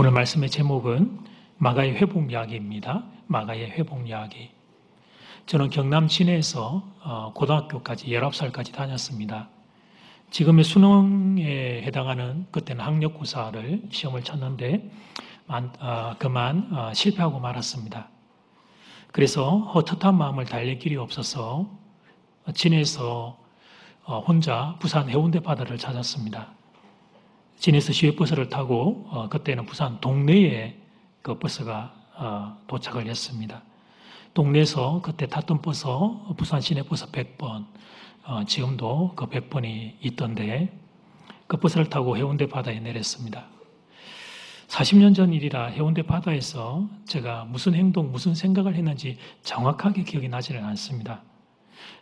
오늘 말씀의 제목은 마가의 회복 이야기입니다. 마가의 회복 이야기. 저는 경남 진해에서 어, 고등학교까지 19살까지 다녔습니다. 지금의 수능에 해당하는 그때는 학력고사를 시험을 쳤는데 어, 그만 어, 실패하고 말았습니다. 그래서 헛헛한 마음을 달랠 길이 없어서 진해에서 혼자 부산 해운대 바다를 찾았습니다. 진에서 시외버스를 타고 어, 그때는 부산 동네에 그 버스가 어, 도착을 했습니다. 동네에서 그때 탔던 버스 부산 시내버스 100번 어, 지금도 그 100번이 있던데 그 버스를 타고 해운대 바다에 내렸습니다. 40년 전 일이라 해운대 바다에서 제가 무슨 행동, 무슨 생각을 했는지 정확하게 기억이 나지는 않습니다.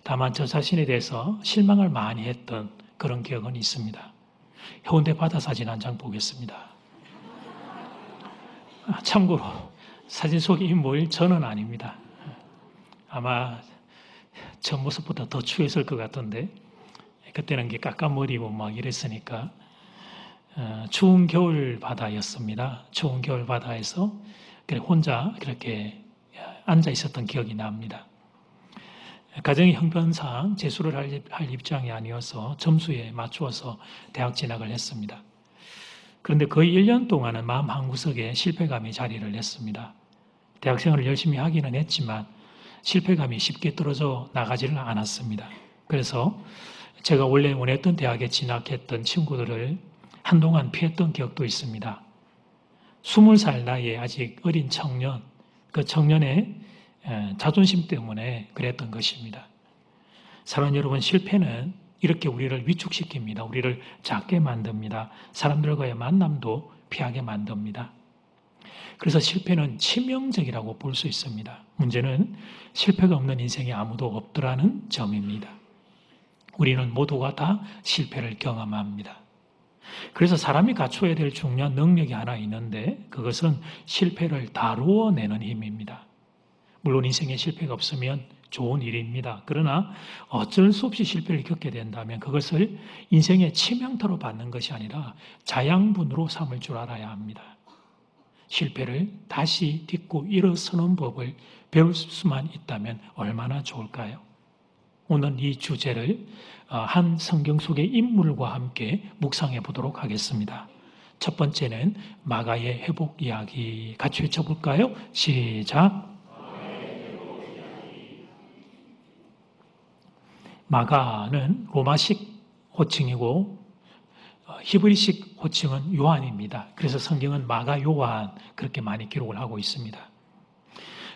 다만 저 자신에 대해서 실망을 많이 했던 그런 기억은 있습니다. 해운대 바다 사진 한 장 보겠습니다. 아, 참고로 사진 속의 인물 저는 아닙니다. 아마 저 모습보다 더 추했을 것 같던데 그때는 게 깎아머리고 막 이랬으니까 어, 추운 겨울 바다였습니다. 추운 겨울 바다에서 혼자 그렇게 앉아 있었던 기억이 납니다. 가정의 형편상 재수를 할 입장이 아니어서 점수에 맞추어서 대학 진학을 했습니다. 그런데 거의 1년 동안은 마음 한구석에 실패감이 자리를 냈습니다. 대학 생활을 열심히 하기는 했지만 실패감이 쉽게 떨어져 나가지를 않았습니다. 그래서 제가 원래 원했던 대학에 진학했던 친구들을 한동안 피했던 기억도 있습니다. 20살 나이에 아직 어린 청년, 그 청년의 자존심 때문에 그랬던 것입니다. 사랑 여러분, 실패는 이렇게 우리를 위축시킵니다. 우리를 작게 만듭니다. 사람들과의 만남도 피하게 만듭니다. 그래서 실패는 치명적이라고 볼 수 있습니다. 문제는 실패가 없는 인생이 아무도 없더라는 점입니다. 우리는 모두가 다 실패를 경험합니다. 그래서 사람이 갖춰야 될 중요한 능력이 하나 있는데 그것은 실패를 다루어 내는 힘입니다. 물론 인생에 실패가 없으면 좋은 일입니다. 그러나 어쩔 수 없이 실패를 겪게 된다면 그것을 인생의 치명타로 받는 것이 아니라 자양분으로 삼을 줄 알아야 합니다. 실패를 다시 딛고 일어서는 법을 배울 수만 있다면 얼마나 좋을까요? 오늘 이 주제를 어, 한 성경 속의 인물과 함께 묵상해 보도록 하겠습니다. 첫 번째는 마가의 회복 이야기 같이 외쳐볼까요? 시작. 마가는 로마식 호칭이고 어, 히브리식 호칭은 요한입니다. 그래서 성경은 마가 요한 그렇게 많이 기록을 하고 있습니다.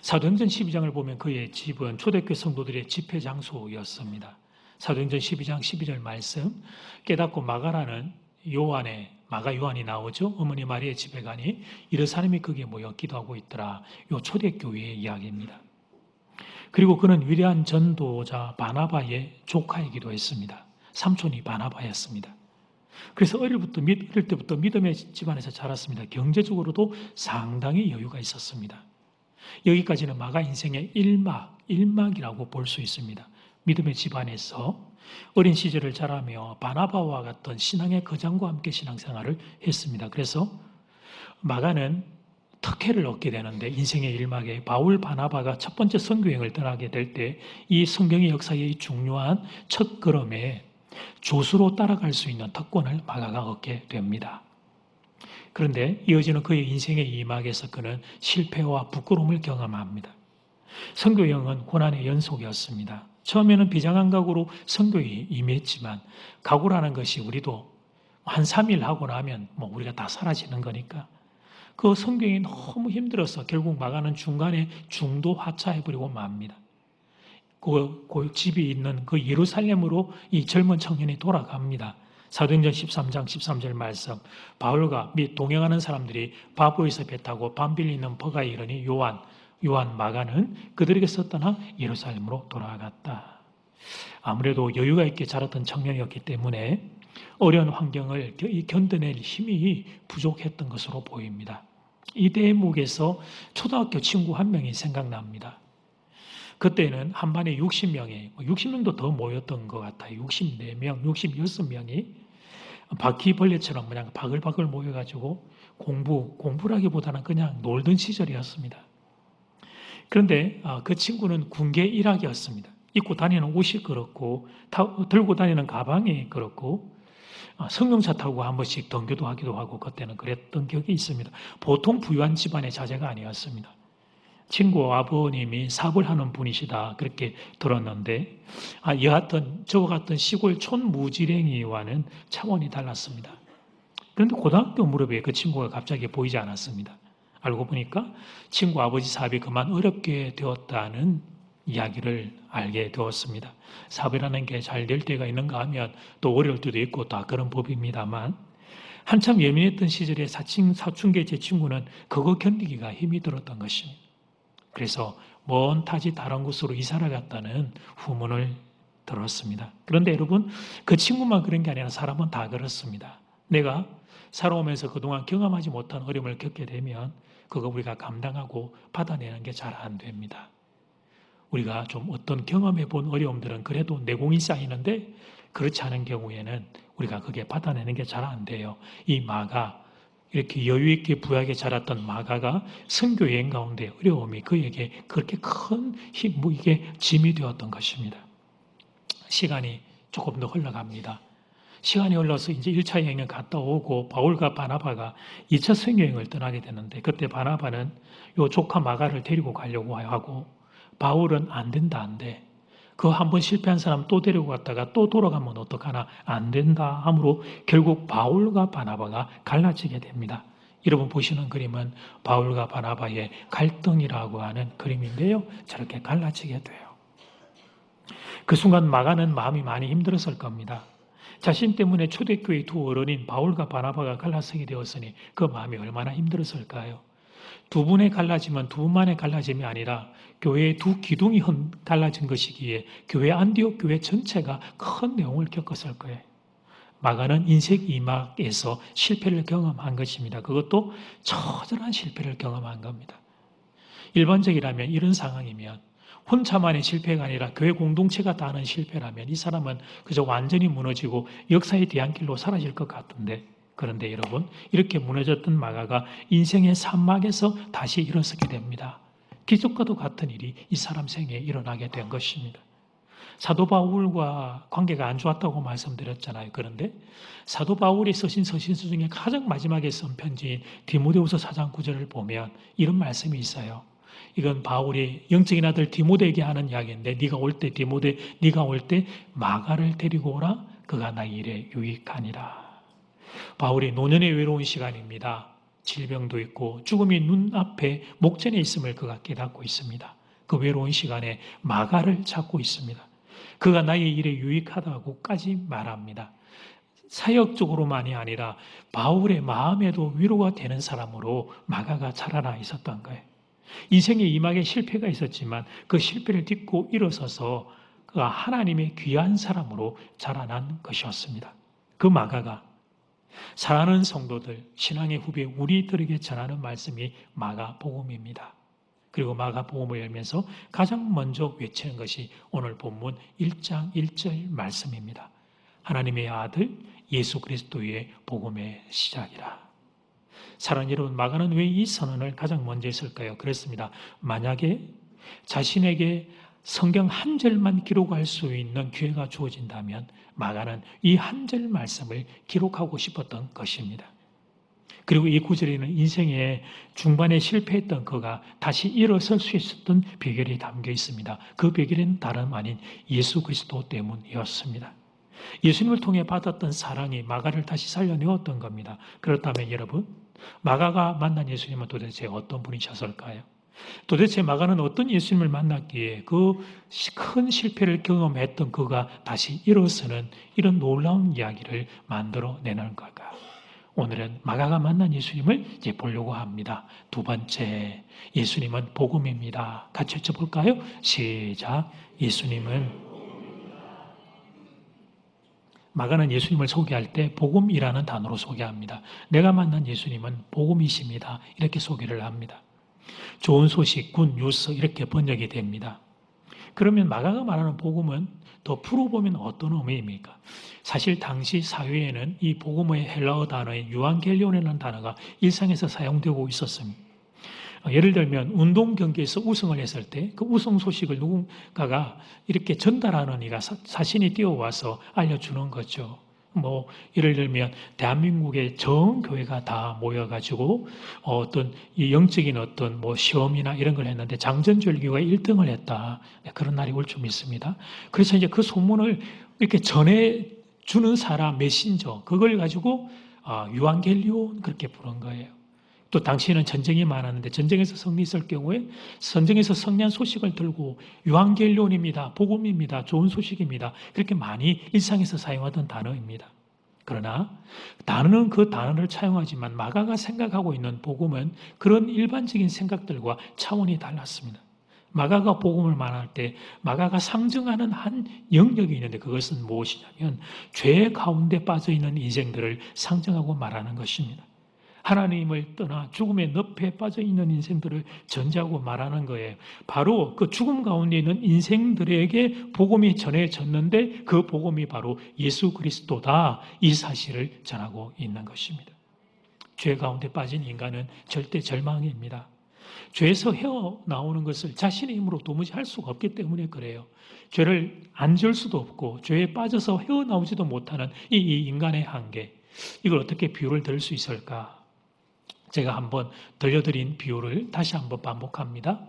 사도행전 12장을 보면 그의 집은 초대교 성도들의 집회 장소였습니다. 사도행전 12장 12절 말씀 깨닫고 마가라는 요한의 마가 요한이 나오죠. 어머니 마리의 집에 가니 이런 사람이 거기에 모여 기도하고 있더라. 요 초대교회의 이야기입니다. 그리고 그는 위대한 전도자 바나바의 조카이기도 했습니다. 삼촌이 바나바였습니다. 그래서 어릴부터 어릴 때부터 믿음의 집안에서 자랐습니다. 경제적으로도 상당히 여유가 있었습니다. 여기까지는 마가 인생의 일막, 일막이라고 볼 수 있습니다. 믿음의 집안에서 어린 시절을 자라며 바나바와 같은 신앙의 거장과 함께 신앙생활을 했습니다. 그래서 마가는 특혜를 얻게 되는데 인생의 일막에 바울 바나바가 첫 번째 선교행을 떠나게 될 때 이 성경의 역사의 중요한 첫 걸음에 조수로 따라갈 수 있는 특권을 마가가 얻게 됩니다. 그런데 이어지는 그의 인생의 이막에서 그는 실패와 부끄러움을 경험합니다. 선교여행은 고난의 연속이었습니다. 처음에는 비장한 각오로 선교에 임했지만 각오라는 것이 우리도 한 3일 하고 나면 뭐 우리가 다 사라지는 거니까 그 성경이 너무 힘들어서 결국 마가는 중간에 중도 하차해버리고 맙니다. 그, 그 집이 있는 그 예루살렘으로 이 젊은 청년이 돌아갑니다. 사도행전 13장 13절 말씀 바울과 및 동행하는 사람들이 바보에서 배 타고 밤 빌리는 버가에 이르니 요한 요한 마가는 그들에게 썼더나 예루살렘으로 돌아갔다. 아무래도 여유가 있게 자랐던 청년이었기 때문에 어려운 환경을 견뎌낼 힘이 부족했던 것으로 보입니다. 이 대목에서 초등학교 친구 한 명이 생각납니다. 그때는 한 반에 60명이, 60명도 뭐더 모였던 것 같아요. 64명, 66명이 바퀴벌레처럼 그냥 바글바글 모여가지고 공부, 공부라기보다는 그냥 놀던 시절이었습니다. 그런데 아, 그 친구는 군계 일학이었습니다. 입고 다니는 옷이 그렇고 들고 다니는 가방이 그렇고 아, 승용차 타고 한 번씩 등교도 하기도 하고 그때는 그랬던 기억이 있습니다. 보통 부유한 집안의 자제가 아니었습니다. 친구 아버님이 사업을 하는 분이시다 그렇게 들었는데 아, 여하튼 저와 같은 시골 촌 무지랭이와는 차원이 달랐습니다. 그런데 고등학교 무렵에 그 친구가 갑자기 보이지 않았습니다. 알고 보니까 친구 아버지 사업이 그만 어렵게 되었다는 이야기를 알게 되었습니다. 사업이라는 게 잘 될 때가 있는가 하면 또 어려울 때도 있고 다 그런 법입니다만 한참 예민했던 시절에 사춘, 사춘기 제 친구는 그거 견디기가 힘이 들었던 것입니다. 그래서 먼 타지 다른 곳으로 이사를 갔다는 후문을 들었습니다. 그런데 여러분 그 친구만 그런 게 아니라 사람은 다 그렇습니다. 내가 살아오면서 그동안 경험하지 못한 어려움을 겪게 되면 그거 우리가 감당하고 받아내는 게 잘 안 됩니다. 우리가 좀 어떤 경험해 본 어려움들은 그래도 내공이 쌓이는데 그렇지 않은 경우에는 우리가 그게 받아내는 게 잘 안 돼요. 이 마가 이렇게 여유 있게 부하게 자랐던 마가가 선교 여행 가운데 어려움이 그에게 그렇게 큰 힘, 뭐 이게 짐이 되었던 것입니다. 시간이 조금 더 흘러갑니다. 시간이 흘러서 이제 1차 여행을 갔다 오고 바울과 바나바가 2차 선교여행을 떠나게 되는데 그때 바나바는 요 조카 마가를 데리고 가려고 하고 바울은 안 된다 안 돼. 그한번 실패한 사람 또 데리고 갔다가 또 돌아가면 어떡하나 안 된다 하므로 결국 바울과 바나바가 갈라지게 됩니다. 여러분 보시는 그림은 바울과 바나바의 갈등이라고 하는 그림인데요. 저렇게 갈라지게 돼요. 그 순간 마가는 마음이 많이 힘들었을 겁니다. 자신 때문에 초대교회 두 어른인 바울과 바나바가 갈라서게 되었으니 그 마음이 얼마나 힘들었을까요? 두 분의 갈라짐은 두 분만의 갈라짐이 아니라 교회의 두 기둥이 갈라진 것이기에 교회 안디옥 교회 전체가 큰 내용을 겪었을 거예요. 마가는 인생 이막에서 실패를 경험한 것입니다. 그것도 처절한 실패를 경험한 겁니다. 일반적이라면 이런 상황이면 혼자만의 실패가 아니라 교회 공동체가 다 하는 실패라면 이 사람은 그저 완전히 무너지고 역사의 뒤안길로 사라질 것 같은데 그런데 여러분 이렇게 무너졌던 마가가 인생의 산막에서 다시 일어서게 됩니다. 기적과도 같은 일이 이 사람 생에 일어나게 된 것입니다. 사도 바울과 관계가 안 좋았다고 말씀드렸잖아요. 그런데 사도 바울이 쓰신 서신서 중에 가장 마지막에 쓴 편지인 디모데후서 4장 9절을 보면 이런 말씀이 있어요. 이건 바울이 영적인 아들 디모데에게 하는 이야기인데 네가 올 때 디모데 네가 올 때 마가를 데리고 오라 그가 나 일에 유익하니라. 바울이 노년의 외로운 시간입니다. 질병도 있고 죽음이 눈앞에 목전에 있음을 그가 깨닫고 있습니다. 그 외로운 시간에 마가를 찾고 있습니다. 그가 나의 일에 유익하다고까지 말합니다. 사역적으로만이 아니라 바울의 마음에도 위로가 되는 사람으로 마가가 자라나 있었던 거예요. 인생의 이막에 실패가 있었지만 그 실패를 딛고 일어서서 그가 하나님의 귀한 사람으로 자라난 것이었습니다. 그 마가가 사랑하는 성도들, 신앙의 후배 우리들에게 전하는 말씀이 마가복음입니다. 그리고 마가복음을 열면서 가장 먼저 외치는 것이 오늘 본문 1장 1절 말씀입니다. 하나님의 아들 예수 그리스도의 복음의 시작이라. 사랑 여러분, 마가는 왜 이 선언을 가장 먼저 했을까요? 그렇습니다. 만약에 자신에게 성경 한 절만 기록할 수 있는 기회가 주어진다면 마가는 이 한 절 말씀을 기록하고 싶었던 것입니다. 그리고 이 구절에는 인생의 중반에 실패했던 그가 다시 일어설 수 있었던 비결이 담겨 있습니다. 그 비결은 다름 아닌 예수 그리스도 때문이었습니다. 예수님을 통해 받았던 사랑이 마가를 다시 살려내었던 겁니다. 그렇다면 여러분, 마가가 만난 예수님은 도대체 어떤 분이셨을까요? 도대체 마가는 어떤 예수님을 만났기에 그 큰 실패를 경험했던 그가 다시 일어서는 이런 놀라운 이야기를 만들어 내는 걸까? 오늘은 마가가 만난 예수님을 이제 보려고 합니다. 두 번째, 예수님은 복음입니다. 같이 외쳐볼까요? 시작. 예수님은 마가는 예수님을 소개할 때 복음이라는 단어로 소개합니다. 내가 만난 예수님은 복음이십니다. 이렇게 소개를 합니다. 좋은 소식, 군 뉴스 이렇게 번역이 됩니다. 그러면 마가가 말하는 복음은 더 풀어보면 어떤 의미입니까? 사실 당시 사회에는 이 복음의 헬라어 단어인 유앙겔리온이라는 단어가 일상에서 사용되고 있었습니다. 어, 예를 들면 운동 경기에서 우승을 했을 때 그 우승 소식을 누군가가 이렇게 전달하는 이가 사- 사신이 뛰어와서 알려주는 거죠. 뭐 예를 들면 대한민국의 전 교회가 다 모여가지고 어, 어떤 이 영적인 어떤 뭐 시험이나 이런 걸 했는데 장전절교가 1등을 했다 네, 그런 날이 올좀 있습니다. 그래서 이제 그 소문을 이렇게 전해 주는 사람 메신저 그걸 가지고 아, 유앙겔리온 그렇게 부른 거예요. 또 당시에는 전쟁이 많았는데 전쟁에서 승리했을 경우에 전쟁에서 승리한 소식을 들고 유앙겔리온입니다. 복음입니다. 좋은 소식입니다. 그렇게 많이 일상에서 사용하던 단어입니다. 그러나 단어는 그 단어를 차용하지만 마가가 생각하고 있는 복음은 그런 일반적인 생각들과 차원이 달랐습니다. 마가가 복음을 말할 때 마가가 상징하는 한 영역이 있는데 그것은 무엇이냐면 죄 가운데 빠져 있는 인생들을 상징하고 말하는 것입니다. 하나님을 떠나 죽음의 늪에 빠져 있는 인생들을 전제하고 말하는 거예요. 바로 그 죽음 가운데 있는 인생들에게 복음이 전해졌는데 그 복음이 바로 예수 그리스도다 이 사실을 전하고 있는 것입니다. 죄 가운데 빠진 인간은 절대 절망입니다. 죄에서 헤어나오는 것을 자신의 힘으로 도무지 할 수가 없기 때문에 그래요. 죄를 안 지을 수도 없고 죄에 빠져서 헤어나오지도 못하는 이, 이 인간의 한계. 이걸 어떻게 비유를 들 수 있을까? 제가 한번 들려드린 비유를 다시 한번 반복합니다.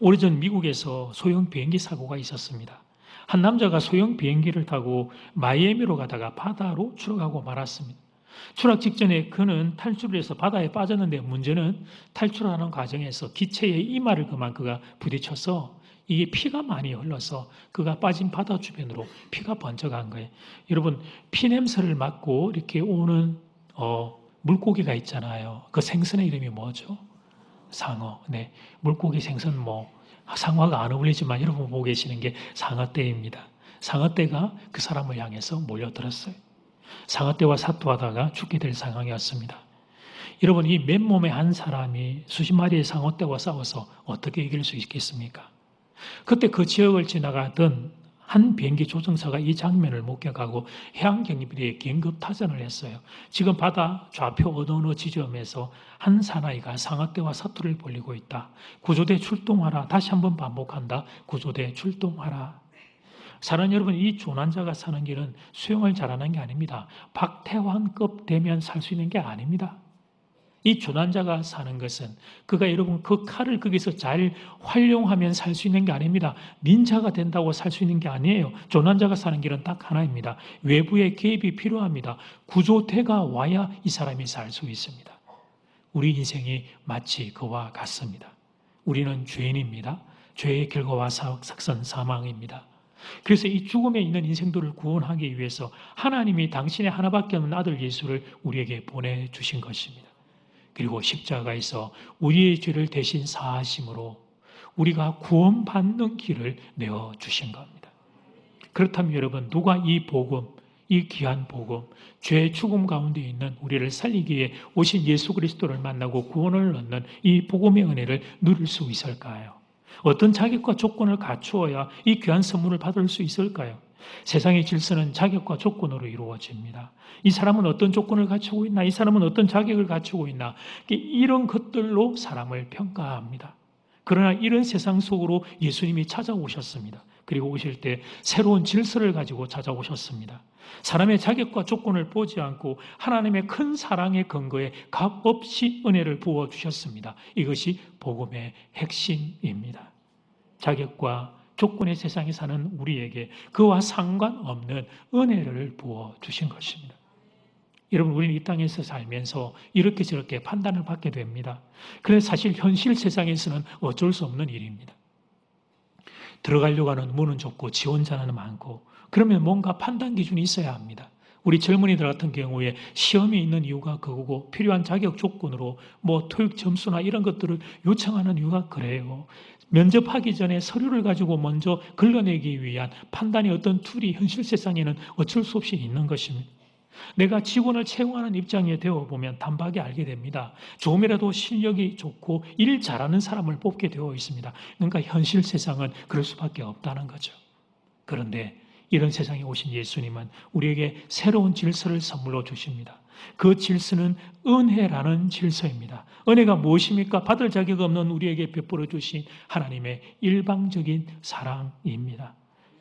오래전 미국에서 소형 비행기 사고가 있었습니다. 한 남자가 소형 비행기를 타고 마이애미로 가다가 바다로 추락하고 말았습니다. 추락 직전에 그는 탈출을 해서 바다에 빠졌는데 문제는 탈출하는 과정에서 기체의 이마를 그만 그가 부딪혀서 이게 피가 많이 흘러서 그가 빠진 바다 주변으로 피가 번져간 거예요. 여러분 피 냄새를 맡고 이렇게 오는 어, 물고기가 있잖아요. 그 생선의 이름이 뭐죠? 상어. 네, 물고기 생선 뭐 상어가 안 어울리지만 여러분 보고 계시는 게 상어떼입니다. 상어떼가 그 사람을 향해서 몰려들었어요. 상어떼와 사투하다가 죽게 될 상황이었습니다. 여러분 이 맨몸에 한 사람이 수십 마리의 상어떼와 싸워서 어떻게 이길 수 있겠습니까? 그때 그 지역을 지나가던 한 비행기 조종사가 이 장면을 목격하고 해양 경비대에 긴급 타전을 했어요. 지금 바다 좌표 어느 어느 지점에서 한 사나이가 상어떼와 사투를 벌리고 있다. 구조대 출동하라. 다시 한번 반복한다. 구조대 출동하라. 사는 여러분, 이 조난자가 사는 길은 수영을 잘하는 게 아닙니다. 박태환급 되면 살 수 있는 게 아닙니다. 이 조난자가 사는 것은 그가 여러분 그 칼을 거기서 잘 활용하면 살 수 있는 게 아닙니다. 닌자가 된다고 살 수 있는 게 아니에요. 조난자가 사는 길은 딱 하나입니다. 외부의 개입이 필요합니다. 구조대가 와야 이 사람이 살 수 있습니다. 우리 인생이 마치 그와 같습니다. 우리는 죄인입니다. 죄의 결과와 sak선 사망입니다. 그래서 이 죽음에 있는 인생들을 구원하기 위해서 하나님이 당신의 하나밖에 없는 아들 예수를 우리에게 보내주신 것입니다. 그리고 십자가에서 우리의 죄를 대신 사하심으로 우리가 구원받는 길을 내어 주신 겁니다. 그렇다면 여러분 누가 이 복음, 이 귀한 복음, 죄의 죽음 가운데 있는 우리를 살리기 위해 오신 예수 그리스도를 만나고 구원을 얻는 이 복음의 은혜를 누릴 수 있을까요? 어떤 자격과 조건을 갖추어야 이 귀한 선물을 받을 수 있을까요? 세상의 질서는 자격과 조건으로 이루어집니다. 이 사람은 어떤 조건을 갖추고 있나? 이 사람은 어떤 자격을 갖추고 있나? 이런 것들로 사람을 평가합니다. 그러나 이런 세상 속으로 예수님이 찾아오셨습니다. 그리고 오실 때 새로운 질서를 가지고 찾아오셨습니다. 사람의 자격과 조건을 보지 않고 하나님의 큰 사랑의 근거에 값 없이 은혜를 부어 주셨습니다. 이것이 복음의 핵심입니다. 자격과 조건의 세상에 사는 우리에게 그와 상관없는 은혜를 부어 주신 것입니다. 여러분, 우리는 이 땅에서 살면서 이렇게 저렇게 판단을 받게 됩니다. 그래서 사실 현실 세상에서는 어쩔 수 없는 일입니다. 들어가려고 하는 문은 좁고 지원자는 많고, 그러면 뭔가 판단 기준이 있어야 합니다. 우리 젊은이들 같은 경우에 시험이 있는 이유가 그거고 필요한 자격 조건으로 뭐 토익 점수나 이런 것들을 요청하는 이유가 그래요. 면접하기 전에 서류를 가지고 먼저 걸러내기 위한 판단의 어떤 툴이 현실 세상에는 어쩔 수 없이 있는 것입니다. 내가 직원을 채용하는 입장에 되어 보면 단박에 알게 됩니다. 조금이라도 실력이 좋고 일 잘하는 사람을 뽑게 되어 있습니다. 그러니까 현실 세상은 그럴 수밖에 없다는 거죠. 그런데 이런 세상에 오신 예수님은 우리에게 새로운 질서를 선물로 주십니다. 그 질서는 은혜라는 질서입니다. 은혜가 무엇입니까? 받을 자격 없는 우리에게 베풀어 주신 하나님의 일방적인 사랑입니다.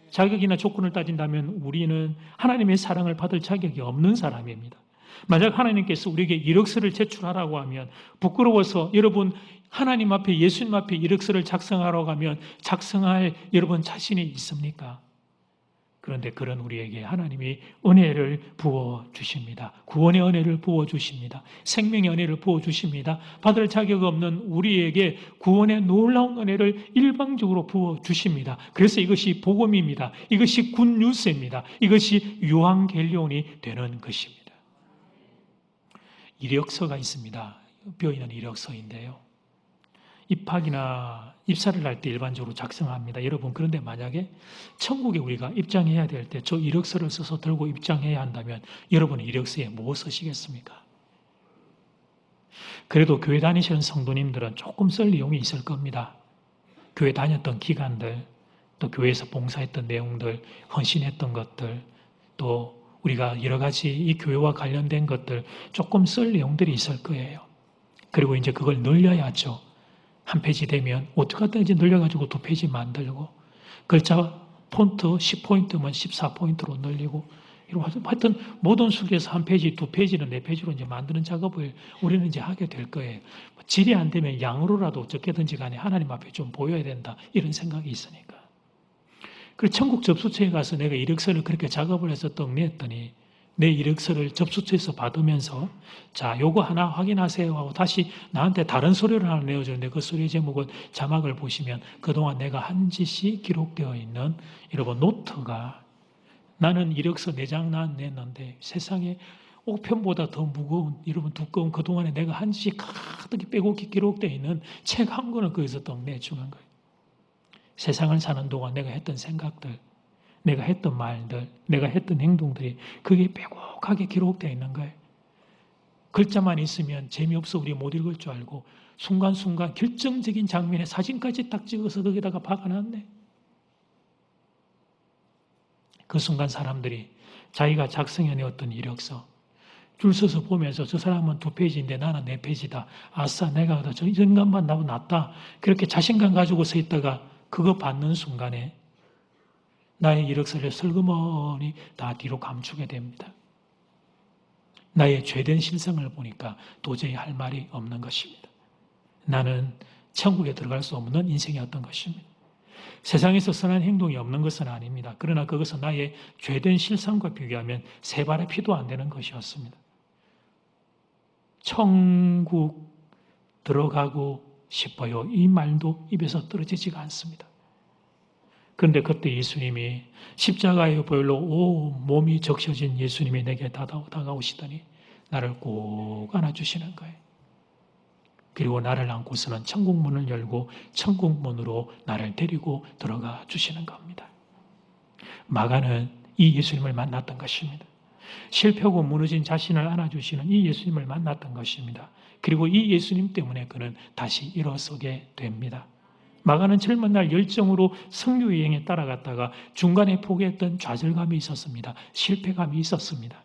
자격이나 조건을 따진다면 우리는 하나님의 사랑을 받을 자격이 없는 사람입니다. 만약 하나님께서 우리에게 이력서를 제출하라고 하면 부끄러워서 여러분 하나님 앞에 예수님 앞에 이력서를 작성하라고 하면 작성할 여러분 자신이 있습니까? 그런데 그런 우리에게 하나님이 은혜를 부어 주십니다. 구원의 은혜를 부어 주십니다. 생명의 은혜를 부어 주십니다. 받을 자격 없는 우리에게 구원의 놀라운 은혜를 일방적으로 부어 주십니다. 그래서 이것이 복음입니다. 이것이 굿뉴스입니다. 이것이 유황겔리온이 되는 것입니다. 이력서가 있습니다. 뼈 있는 이력서인데요. 입학이나 입사를 할 때 일반적으로 작성합니다. 여러분 그런데 만약에 천국에 우리가 입장해야 될 때 저 이력서를 써서 들고 입장해야 한다면 여러분은 이력서에 뭐 쓰시겠습니까? 그래도 교회 다니시는 성도님들은 조금 쓸 내용이 있을 겁니다. 교회 다녔던 기간들, 또 교회에서 봉사했던 내용들, 헌신했던 것들, 또 우리가 여러 가지 이 교회와 관련된 것들 조금 쓸 내용들이 있을 거예요. 그리고 이제 그걸 늘려야죠. 한 페이지 되면 어떻게 하든지 늘려가지고 두 페이지 만들고 글자 폰트 10포인트면 14포인트로 늘리고 하여튼 모든 수기에서 한 페이지, 두 페이지는 네 페이지로 이제 만드는 작업을 우리는 이제 하게 될 거예요. 뭐 질이 안 되면 양으로라도 어떻게든지 간에 하나님 앞에 좀 보여야 된다 이런 생각이 있으니까. 그리고 천국 접수처에 가서 내가 이력서를 그렇게 작업을 해서 떡 냈더니 내 이력서를 접수처에서 받으면서 자 요거 하나 확인하세요 하고 다시 나한테 다른 소리를 하나 내어주는데 그 소리 제목은 자막을 보시면 그동안 내가 한 짓이 기록되어 있는 여러분 노트가 나는 이력서 네장난 냈는데 세상에 옥편보다 더 무거운 여러분 두꺼운 그동안에 내가 한 짓이 가득히 빼곡히 기록되어 있는 책 한 권을 거기서 떡 내주는 거예요. 세상을 사는 동안 내가 했던 생각들 내가 했던 말들, 내가 했던 행동들이 그게 빼곡하게 기록되어 있는 거예요. 글자만 있으면 재미없어 우리 못 읽을 줄 알고 순간순간 결정적인 장면에 사진까지 딱 찍어서 거기다가 박아놨네. 그 순간 사람들이 자기가 작성해내었던 이력서 줄 서서 보면서 저 사람은 두 페이지인데 나는 네 페이지다. 아싸 내가 저 인간만 나도 낫다. 그렇게 자신감 가지고 서 있다가 그거 받는 순간에 나의 이력서를 슬그머니 다 뒤로 감추게 됩니다. 나의 죄된 실상을 보니까 도저히 할 말이 없는 것입니다. 나는 천국에 들어갈 수 없는 인생이었던 것입니다. 세상에서 선한 행동이 없는 것은 아닙니다. 그러나 그것은 나의 죄된 실상과 비교하면 세 발의 피도 안 되는 것이었습니다. 천국 들어가고 싶어요. 이 말도 입에서 떨어지지가 않습니다. 그런데 그때 예수님이 십자가의 보혈로 온 몸이 적셔진 예수님이 내게 다가오시더니 나를 꼭 안아주시는 거예요. 그리고 나를 안고서는 천국문을 열고 천국문으로 나를 데리고 들어가 주시는 겁니다. 마가는 이 예수님을 만났던 것입니다. 실패하고 무너진 자신을 안아주시는 이 예수님을 만났던 것입니다. 그리고 이 예수님 때문에 그는 다시 일어서게 됩니다. 마가는 젊은 날 열정으로 성교 여행에 따라갔다가 중간에 포기했던 좌절감이 있었습니다. 실패감이 있었습니다.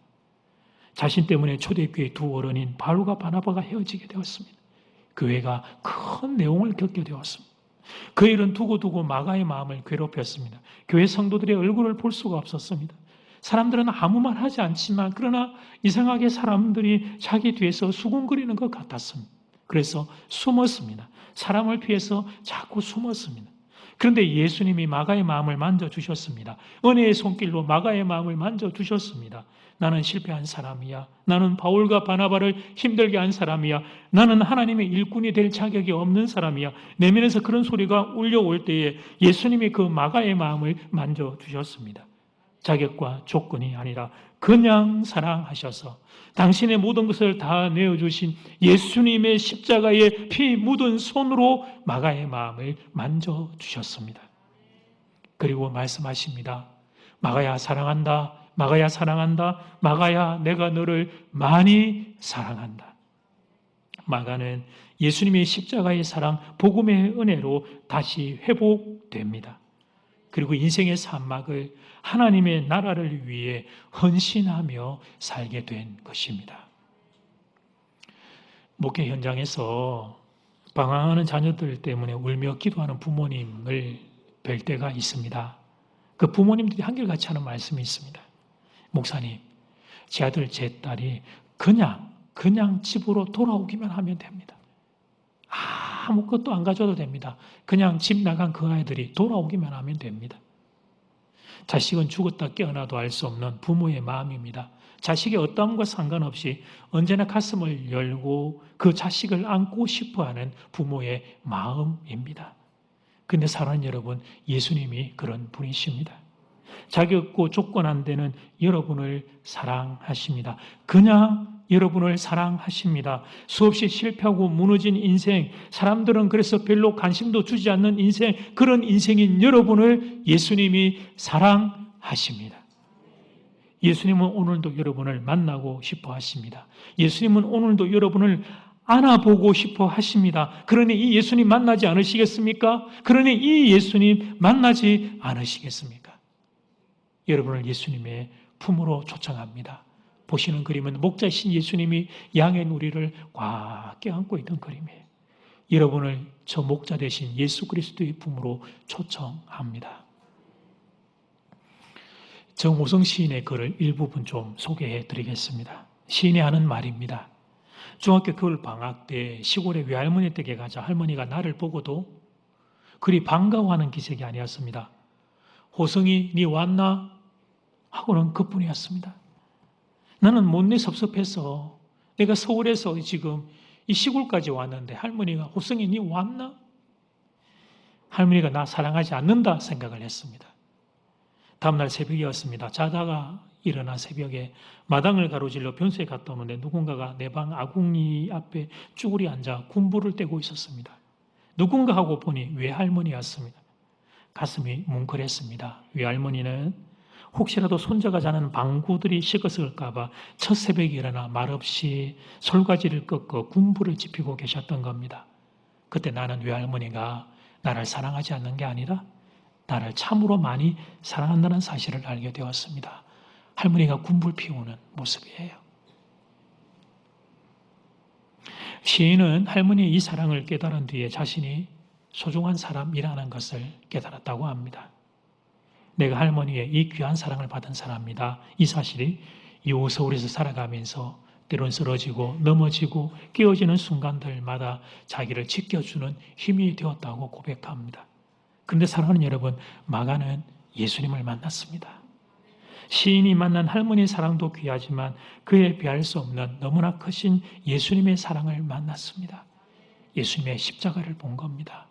자신 때문에 초대교회 두 어른인 바울과 바나바가 헤어지게 되었습니다. 교회가 큰 내용을 겪게 되었습니다. 그 일은 두고두고 마가의 마음을 괴롭혔습니다. 교회 성도들의 얼굴을 볼 수가 없었습니다. 사람들은 아무 말 하지 않지만 그러나 이상하게 사람들이 자기 뒤에서 수군거리는 것 같았습니다. 그래서 숨었습니다. 사람을 피해서 자꾸 숨었습니다. 그런데 예수님이 마가의 마음을 만져 주셨습니다. 은혜의 손길로 마가의 마음을 만져 주셨습니다. 나는 실패한 사람이야. 나는 바울과 바나바를 힘들게 한 사람이야. 나는 하나님의 일꾼이 될 자격이 없는 사람이야. 내면에서 그런 소리가 울려올 때에 예수님이 그 마가의 마음을 만져 주셨습니다. 자격과 조건이 아니라 그냥 사랑하셔서 당신의 모든 것을 다 내어주신 예수님의 십자가에 피 묻은 손으로 마가의 마음을 만져주셨습니다. 그리고 말씀하십니다. 마가야 사랑한다. 마가야 사랑한다. 마가야 내가 너를 많이 사랑한다. 마가는 예수님의 십자가의 사랑, 복음의 은혜로 다시 회복됩니다. 그리고 인생의 산막을 하나님의 나라를 위해 헌신하며 살게 된 것입니다. 목회 현장에서 방황하는 자녀들 때문에 울며 기도하는 부모님을 뵐 때가 있습니다. 그 부모님들이 한결같이 하는 말씀이 있습니다. 목사님, 제 아들, 제 딸이 그냥, 그냥 집으로 돌아오기만 하면 됩니다. 아 무것도 안 가져도 됩니다. 그냥 집 나간 그 아이들이 돌아오기만 하면 됩니다. 자식은 죽었다 깨어나도 알 수 없는 부모의 마음입니다. 자식의 어떠함과 상관없이 언제나 가슴을 열고 그 자식을 안고 싶어 하는 부모의 마음입니다. 근데 사랑하는 여러분, 예수님이 그런 분이십니다. 자격 없고 조건 안 되는 여러분을 사랑하십니다. 그냥 여러분을 사랑하십니다. 수없이 실패하고 무너진 인생, 사람들은 그래서 별로 관심도 주지 않는 인생, 그런 인생인 여러분을 예수님이 사랑하십니다. 예수님은 오늘도 여러분을 만나고 싶어 하십니다. 예수님은 오늘도 여러분을 안아보고 싶어 하십니다. 그러니 이 예수님 만나지 않으시겠습니까? 그러니 이 예수님 만나지 않으시겠습니까? 여러분을 예수님의 품으로 초청합니다. 보시는 그림은 목자신 예수님이 양의 누리를 꽉 껴안고 있는 그림이에요. 여러분을 저 목자 대신 예수 그리스도의 품으로 초청합니다. 정호성 시인의 글을 일부분 좀 소개해 드리겠습니다. 시인이 하는 말입니다. 중학교 겨울 방학 때 시골에 외할머니 댁에 가자 할머니가 나를 보고도 그리 반가워하는 기색이 아니었습니다. 호성이 니 왔나? 하고는 그뿐이었습니다. 나는 못내 섭섭해서 내가 서울에서 지금 이 시골까지 왔는데 할머니가 호성이 니 왔나? 할머니가 나 사랑하지 않는다 생각을 했습니다. 다음날 새벽이었습니다. 자다가 일어나 새벽에 마당을 가로질러 변소에 갔다 오는데 누군가가 내 방 아궁이 앞에 쭈그리 앉아 군부를 떼고 있었습니다. 누군가 하고 보니 외할머니였습니다. 가슴이 뭉클했습니다. 외할머니는 혹시라도 손자가 자는 방구들이 식었을까봐 첫 새벽에 일어나 말없이 솔가지를 꺾어 군부를 지피고 계셨던 겁니다. 그때 나는 외할머니가 나를 사랑하지 않는 게 아니라 나를 참으로 많이 사랑한다는 사실을 알게 되었습니다. 할머니가 군불 피우는 모습이에요. 시인은 할머니의 이 사랑을 깨달은 뒤에 자신이 소중한 사람이라는 것을 깨달았다고 합니다. 내가 할머니의 이 귀한 사랑을 받은 사람이다. 이 사실이 이후 서울에서 살아가면서 때론 쓰러지고 넘어지고 깨어지는 순간들마다 자기를 지켜주는 힘이 되었다고 고백합니다. 그런데 사랑하는 여러분, 마가는 예수님을 만났습니다. 시인이 만난 할머니의 사랑도 귀하지만 그에 비할 수 없는 너무나 크신 예수님의 사랑을 만났습니다. 예수님의 십자가를 본 겁니다.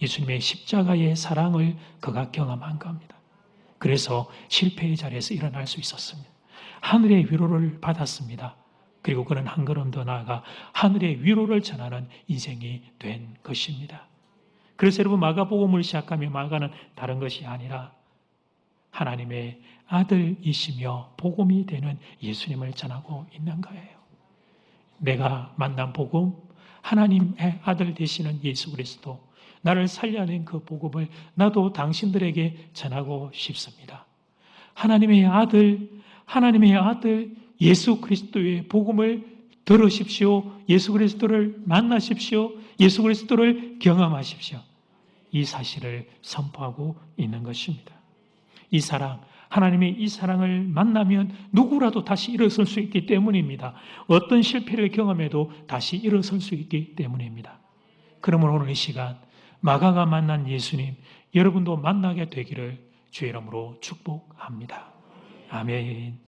예수님의 십자가의 사랑을 그가 경험한 겁니다. 그래서 실패의 자리에서 일어날 수 있었습니다. 하늘의 위로를 받았습니다. 그리고 그는 한 걸음 더 나아가 하늘의 위로를 전하는 인생이 된 것입니다. 그래서 여러분 마가복음을 시작하며 마가는 다른 것이 아니라 하나님의 아들이시며 복음이 되는 예수님을 전하고 있는 거예요. 내가 만난 복음, 하나님의 아들 되시는 예수 그리스도, 나를 살려낸 그 복음을 나도 당신들에게 전하고 싶습니다. 하나님의 아들, 하나님의 아들 예수 그리스도의 복음을 들으십시오. 예수 그리스도를 만나십시오. 예수 그리스도를 경험하십시오. 이 사실을 선포하고 있는 것입니다. 이 사랑, 하나님의 이 사랑을 만나면 누구라도 다시 일어설 수 있기 때문입니다. 어떤 실패를 경험해도 다시 일어설 수 있기 때문입니다. 그러면 오늘 이 시간 마가가 만난 예수님 여러분도 만나게 되기를 주의 이름으로 축복합니다. 아멘.